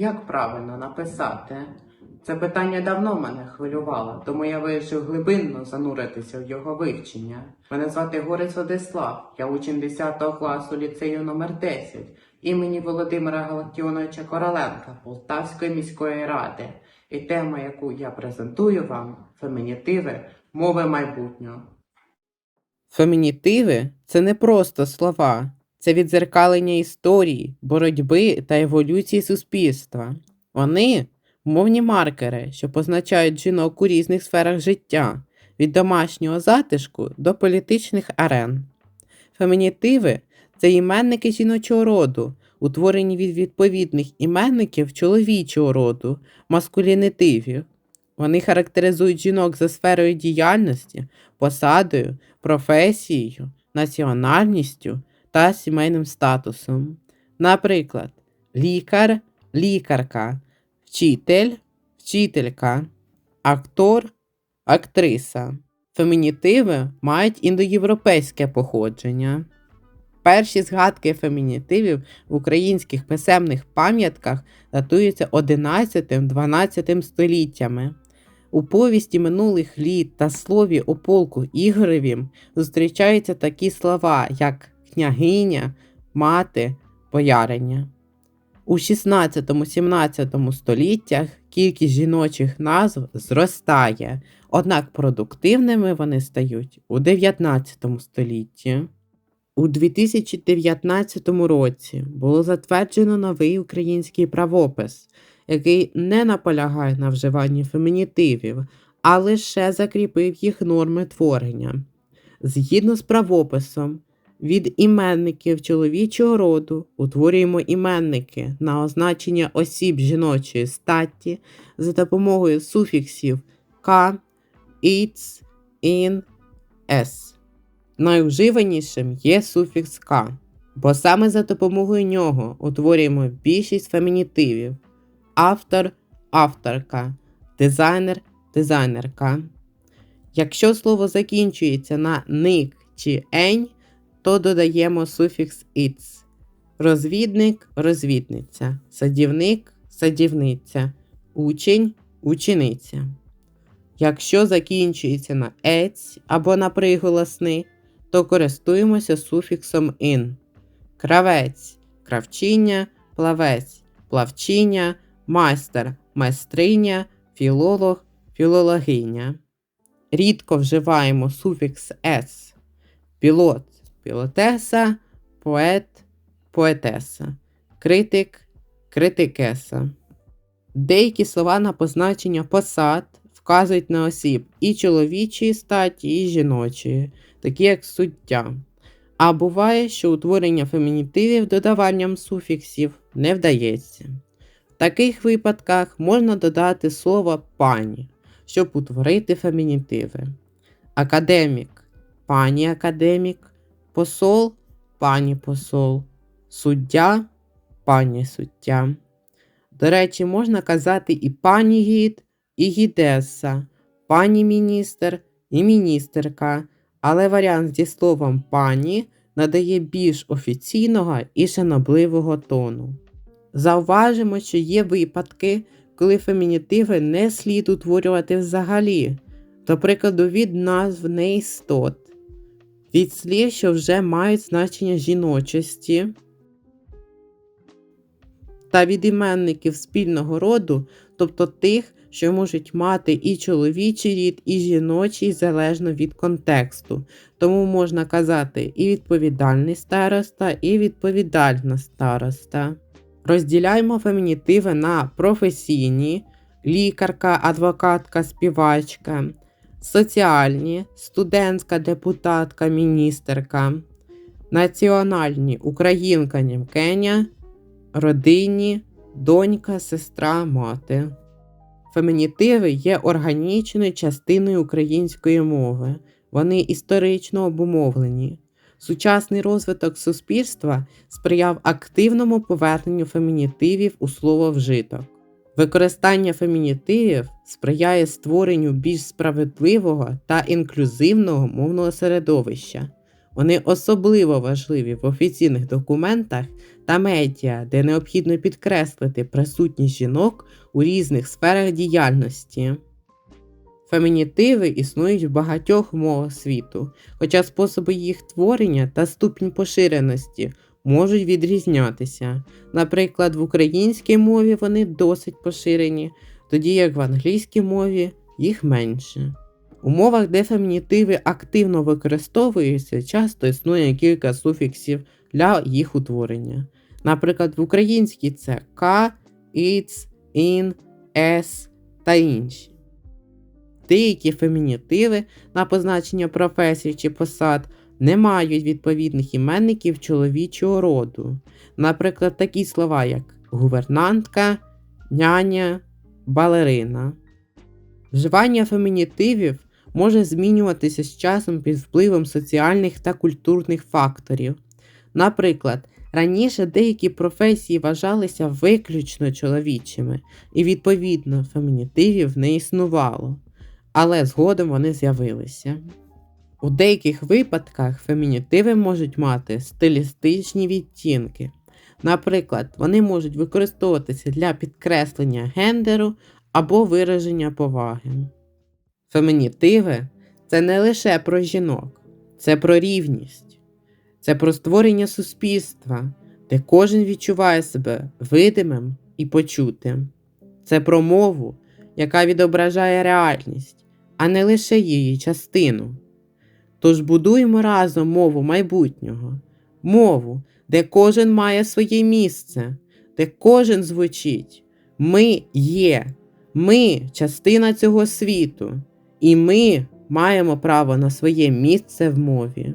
Як правильно написати? Це питання давно мене хвилювало, тому я вирішив глибинно зануритися в його вивчення. Мене звати Горець Владислав, я учень 10 класу ліцею номер 10 імені Володимира Галактіоновича Короленка Полтавської міської ради. І тема, яку я презентую вам фемінітиви мови майбутнього. Фемінітиви це не просто слова, це відзеркалення історії, боротьби та еволюції суспільства. Вони мовні маркери, що позначають жінок у різних сферах життя, від домашнього затишку до політичних арен. Фемінітиви це іменники жіночого роду, утворені від відповідних іменників чоловічого роду, маскулінітивів. Вони характеризують жінок за сферою діяльності, посадою, професією, національністю та сімейним статусом. Наприклад, лікар, лікарка, вчитель, вчителька, актор, актриса. Фемінітиви мають індоєвропейське походження. Перші згадки фемінітивів в українських писемних пам'ятках датуються 11-12 століттями. У повісті минулих літ та слові о полку Ігоревім зустрічаються такі слова, як княгиня, мати, бояриня. У 16-17 століттях кількість жіночих назв зростає, однак продуктивними вони стають у 19 столітті. У 2019 році було затверджено новий український правопис, який не наполягає на вживанні фемінітивів, а лише закріпив їх норми творення. Згідно з правописом, від іменників чоловічого роду утворюємо іменники на означення осіб жіночої статі за допомогою суфіксів к, іц, ін, с. Найвживанішим є суфікс к, бо саме за допомогою нього утворюємо більшість фемінітивів автор, авторка, дизайнер, дизайнерка. Якщо слово закінчується на ник чи ень, то додаємо суфікс іц. Розвідник, розвідниця, садівник, садівниця, учень, учениця. Якщо закінчується на ець або на приголосний, то користуємося суфіксом ін. Кравець, кравчиня, плавець, плавчиня, майстер, майстриня, філолог, філологиня. Рідко вживаємо суфікс с. Пілот, пілотеса, поет, поетеса, критик, критикеса. Деякі слова на позначення посад вказують на осіб і чоловічої статі, і жіночої, такі як суддя. А буває, що утворення фемінітивів додаванням суфіксів не вдається. В таких випадках можна додати слово пані, щоб утворити фемінітиви. Академік, пані академік, посол, пані посол, суддя, пані суддя. До речі, можна казати і пані гід, і гідеса, пані міністр і міністерка, але варіант зі словом пані надає більш офіційного і шанобливого тону. Зауважимо, що є випадки, коли фемінітиви не слід утворювати взагалі, до прикладу, від назв неістот, від слів, що вже мають значення жіночості, та від іменників спільного роду, тобто тих, що можуть мати і чоловічий рід, і жіночий залежно від контексту. Тому можна казати і відповідальний староста, і відповідальна староста. Розділяємо фемінітиви на професійні, лікарка, адвокатка, співачка, соціальні, студентська, депутатка, міністерка, національні українка, німкеня, родинні, донька, сестра, мати. Фемінітиви є органічною частиною української мови. Вони історично обумовлені. Сучасний розвиток суспільства сприяв активному поверненню фемінітивів у слово вжиток. Використання фемінітивів сприяє створенню більш справедливого та інклюзивного мовного середовища. Вони особливо важливі в офіційних документах та медіа, де необхідно підкреслити присутність жінок у різних сферах діяльності. Фемінітиви існують в багатьох мовах світу, хоча способи їх творення та ступінь поширеності можуть відрізнятися. Наприклад, в українській мові вони досить поширені, тоді як в англійській мові їх менше. У мовах, де фемінітиви активно використовуються, часто існує кілька суфіксів для їх утворення. Наприклад, в українській це к, іц, ін, ес та інші. Деякі фемінітиви на позначення професій чи посад не мають відповідних іменників чоловічого роду. Наприклад, такі слова, як гувернантка, няня, балерина. Вживання фемінітивів може змінюватися з часом під впливом соціальних та культурних факторів. Наприклад, раніше деякі професії вважалися виключно чоловічими, і відповідно фемінітивів не існувало, але згодом вони з'явилися. У деяких випадках фемінітиви можуть мати стилістичні відтінки. Наприклад, вони можуть використовуватися для підкреслення гендеру або вираження поваги. Фемінітиви це не лише про жінок, це про рівність, це про створення суспільства, де кожен відчуває себе видимим і почутим. Це про мову, яка відображає реальність, а не лише її частину. Тож будуємо разом мову майбутнього, мову, де кожен має своє місце, де кожен звучить. Ми є, ми частина цього світу, і ми маємо право на своє місце в мові.